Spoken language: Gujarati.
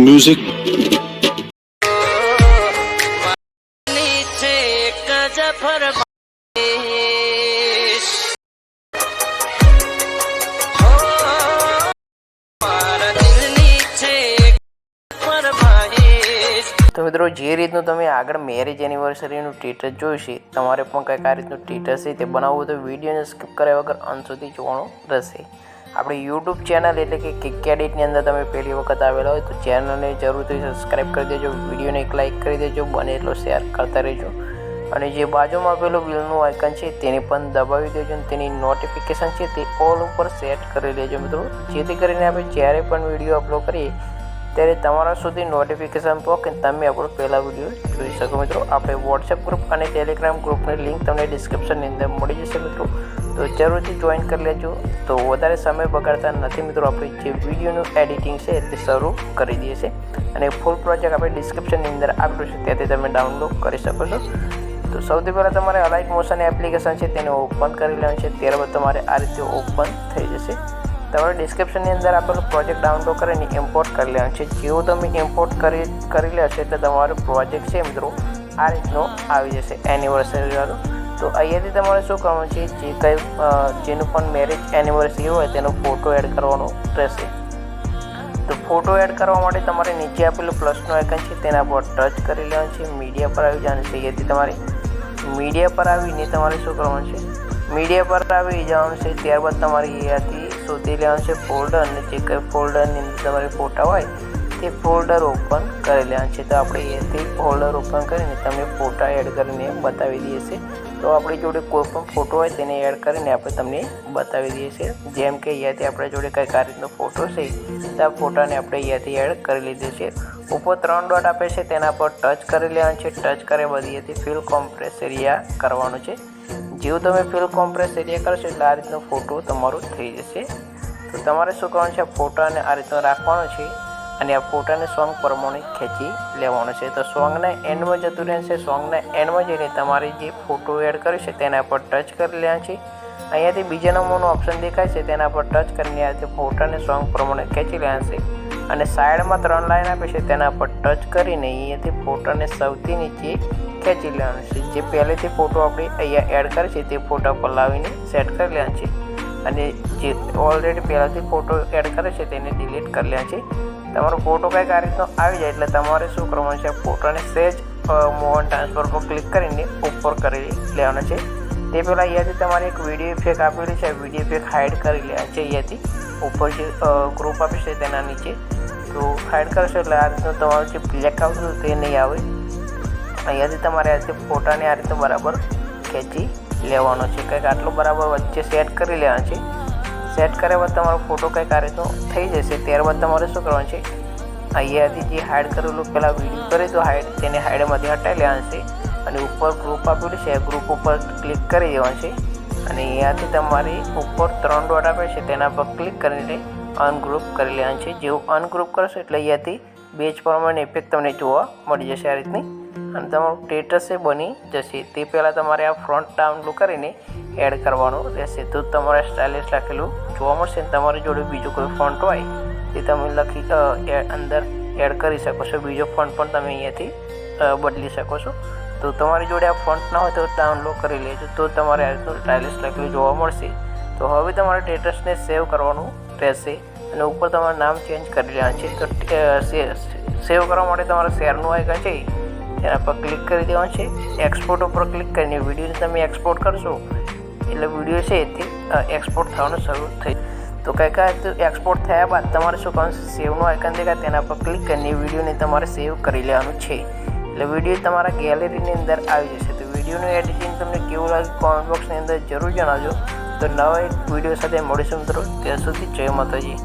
music. નીચે એક જ ફરમાઈશ હો, મારા દિલ નીચે એક ફરમાઈશ તો મિત્રો જે રીતનું તમે આગળ મેરેજ એનિવર્સરીનું સ્ટેટસ જોયું છે તમારે પણ કંઈક આ રીતનું સ્ટેટસ છે તે બનાવવું તો વિડીયોને સ્કીપ કર્યા વગર અંત સુધી જોવાનું રહેશે. આપણી યુટ્યુબ ચેનલ એટલે કે કિકેડિટની અંદર તમે પહેલી વખત આવેલા હોય તો ચેનલને જરૂરથી સબસ્ક્રાઈબ કરી દેજો વિડીયોને એક લાઇક કરી દેજો, બને એટલો શેર કરતા રહેજો. અને જે બાજુમાં પેલું બિલનું આઇકન છે તેને પણ દબાવી દેજો અને તેની નોટિફિકેશન છે તે ઓલ ઉપર સેટ કરી લેજો મિત્રો. જેથી કરીને આપણે જ્યારે પણ વીડિયો અપલોડ કરીએ, ત્યારે તમારા સુધી નોટિફિકેશન પહોંચે તમે આપણો પહેલા વીડિયો જોઈ શકો મિત્રો. આપણે વોટ્સએપ ગ્રુપ અને ટેલિગ્રામ ગ્રુપની લિંક તમને ડિસ્ક્રિપ્શનની અંદર મળી જશે મિત્રો. તો જરૂરથી જોઈન કરી લેજો. તો વધારે સમય બગાડતા નથી મિત્રો, આપણે જે વિડીયોનું એડિટિંગ છે તે શરૂ કરી દઈએ છે અને ફૂલ પ્રોજેક્ટ આપણે ડિસ્ક્રિપ્શનની અંદર આપ્યું છે, ત્યાંથી તમે ડાઉનલોડ કરી શકો છો. તો સૌથી પહેલાં તમારે અલાઇટ મોશન એપ્લિકેશન છે તેને ઓપન કરી લેવાનું છે. ત્યારબાદ તમારે આ રીતે ઓપન થઈ જશે. તમારે ડિસ્ક્રિપ્શનની અંદર આપેલો પ્રોજેક્ટ ડાઉનલોડ કરીને ઇમ્પોર્ટ કરી લેવાનું છે. જેવું તમે ઇમ્પોર્ટ કરી કરી લેશો એટલે તમારો પ્રોજેક્ટ છે મિત્રો, આ રીતનો આવી જશે. એનિવર્સરી વાળો. તો અહીંયાથી તમારે શું કરવાનું છે જે કંઈ જેનું પણ મેરેજ એનિવર્સરી હોય તેનો ફોટો એડ કરવાનો રહેશે. તો ફોટો એડ કરવા માટે તમારે નીચે આપેલું પ્લસનું આઇકન છે તેના પર ટચ કરી લેવાનું છે મીડિયા પર આવી જવાનું છે અહીંયાથી તમારે. મીડિયા પર આવીને તમારે શું કરવાનું છે મીડિયા પર આવી જવાનું છે, ત્યારબાદ તમારે અહીંયાથી શોધી લેવાનું છે ફોલ્ડર અને જે કંઈ ફોલ્ડરની અંદર તમારે ફોટા હોય તે ફોલ્ડર ઓપન કરી લેવાનું છે. તો આપણે અહીંયાથી ફોલ્ડર ઓપન કરીને તમે ફોટા એડ કરીને બતાવી દઈએ છીએ. તો આપણી જોડે કોઈ પણ ફોટો હોય તેને એડ કરીને આપણે તમને બતાવી દઈએ છીએ. જેમ કે અહીંયાથી આપણા જોડે કંઈક આ રીતનો ફોટો છે, તો આ ફોટાને આપણે અહીંયાથી એડ કરી લીધો છે. ઉપર ત્રણ ડોટ આપે છે, તેના પર ટચ કરી લેવાનું છે. ટચ કર્યા બધી અહીંયાથી ફિલ કોમ્પ્રેસ એરિયા કરવાનું છે. જેવું તમે ફિલ કોમ્પ્રેસ એરિયા કરશો એટલે આ રીતનો ફોટો તમારો થઈ જશે. તો તમારે શું કરવાનું છે ફોટાને આ રીતનો રાખવાનો છે. અને આ ફોટાને સોંગ પ્રમાણે ખેંચી લેવાનો છે. તો સોંગના એન્ડમાં જતું રહેશે. સોંગના એન્ડમાં જઈને તમારે જે ફોટો એડ કર્યો છે તેના પર ટચ કરી લેવા છે. અહીંયાથી બીજા નંબરનો ઓપ્શન દેખાય છે. તેના પર ટચ કરીને આ ફોટાને સોંગ પ્રમાણે ખેંચી લેવા છે. અને સાઈડમાં ત્રણ લાઈન આપે છે. તેના પર ટચ કરીને અહીંયાથી ફોટાને સૌથી નીચે ખેંચી લેવાનું છે. જે પહેલેથી ફોટો આપણે અહીંયા એડ કરે છે તે ફોટા પર લાવીને સેટ કરી લેવાનું છે. અને જે ઓલરેડી પહેલાંથી ફોટો એડ કરે છે તેને ડિલીટ કરી લેવા છે. તમારો ફોટો કંઈક આ રીતનો આવી જાય એટલે તમારે શું કરવાનું છે ફોટોને સેજ મોહન ટ્રાન્સફર પર ક્લિક કરીને ઉપર કરી લેવાનો છે. તે પહેલાં અહીંયાથી તમારે એક વીડિયો ઇફેક્ટ આપેલી છે વીડિયો ઇફેક્ટ હાઇડ કરી લેવા છે અહીંયાથી. ઉપર જે ગ્રુપ આપી છે તેના નીચે. તો હાઇડ કરશો એટલે આ રીતનું તમારું જે બ્લેક આવતું તે નહીં આવે. અહીંયાથી તમારે આ ફોટાને આ રીતે બરાબર ખેંચી લેવાનો છે. કંઈક આટલું બરાબર વચ્ચે સેટ કરી લેવાનો છે. સેટ કર્યા બાદ તમારો ફોટો કંઈક આ રીતનો થઈ જશે. ત્યારબાદ તમારે શું કરવાનું છે? અહીંયાથી જે હાઇડ કરેલું પહેલાં વીડિયો કરે તો હાઇડ તેને હાઇડમાંથી હટાવી લેવાનું છે. અને ઉપર ગ્રુપ આપેલું છે ગ્રુપ ઉપર ક્લિક કરી દેવાનું છે. અને અહીંયાથી તમારી ઉપર ત્રણ ડોટ આપે છે, તેના પર ક્લિક કરીને અનગ્રુપ કરી લેવાનું છે. જેવું અનગ્રુપ કરશો એટલે અહીંયાથી બેચ પ્રમાણે ઇફેક્ટ તમને જોવા મળી જશે આ રીતની. અને તમારું સ્ટેટસ એ બની જશે. તે પહેલાં તમારે આ ફ્રન્ટ ડાઉનલોડ કરીને એડ કરવાનું રહેશે. તો તમારે સ્ટાઇલિશ લખેલું જોવા મળશે ને તમારી જોડે બીજું કોઈ ફોન્ટ હોય તે તમે લખી અંદર એડ કરી શકો છો. બીજો ફોન્ટ પણ તમે અહીંયાથી બદલી શકો છો. તો તમારી જોડે આ ફોન્ટ ના હોય તો ડાઉનલોડ કરી લેજો. તો તમારે આ સ્ટાઇલિશ લખેલું જોવા મળશે. તો હવે તમારે સ્ટેટસને સેવ કરવાનું રહેશે અને ઉપર તમારું નામ ચેન્જ કરી લેવાનું છે. તો સેવ કરવા માટે તમારે શેરનું આઇકન છે તેના પર ક્લિક કરી દેવાનું છે. એક્સપોર્ટ ઉપર ક્લિક કરીને વિડીયોને તમે એક્સપોર્ટ કરશો. એટલે વીડિયો છે તે એક્સપોર્ટ થવાનું શરૂ થઈ તો કંઈક એક્સપોર્ટ થયા બાદ તમારે શું કરવાનું સેવનું આઇકન દેખાય, તેના પર ક્લિક કરીને વિડીયોને તમારે સેવ કરી લેવાનું છે. એટલે વીડિયો તમારા ગેલેરીની અંદર આવી જશે. તો વિડીયોનું એડિટિંગ તમને કેવું લાગે કોમેન્ટ બોક્સની અંદર જરૂર જણાવજો. તો નવા એક વીડિયો સાથે મળીશું મિત્રો. ત્યાં સુધી જય માતાજી.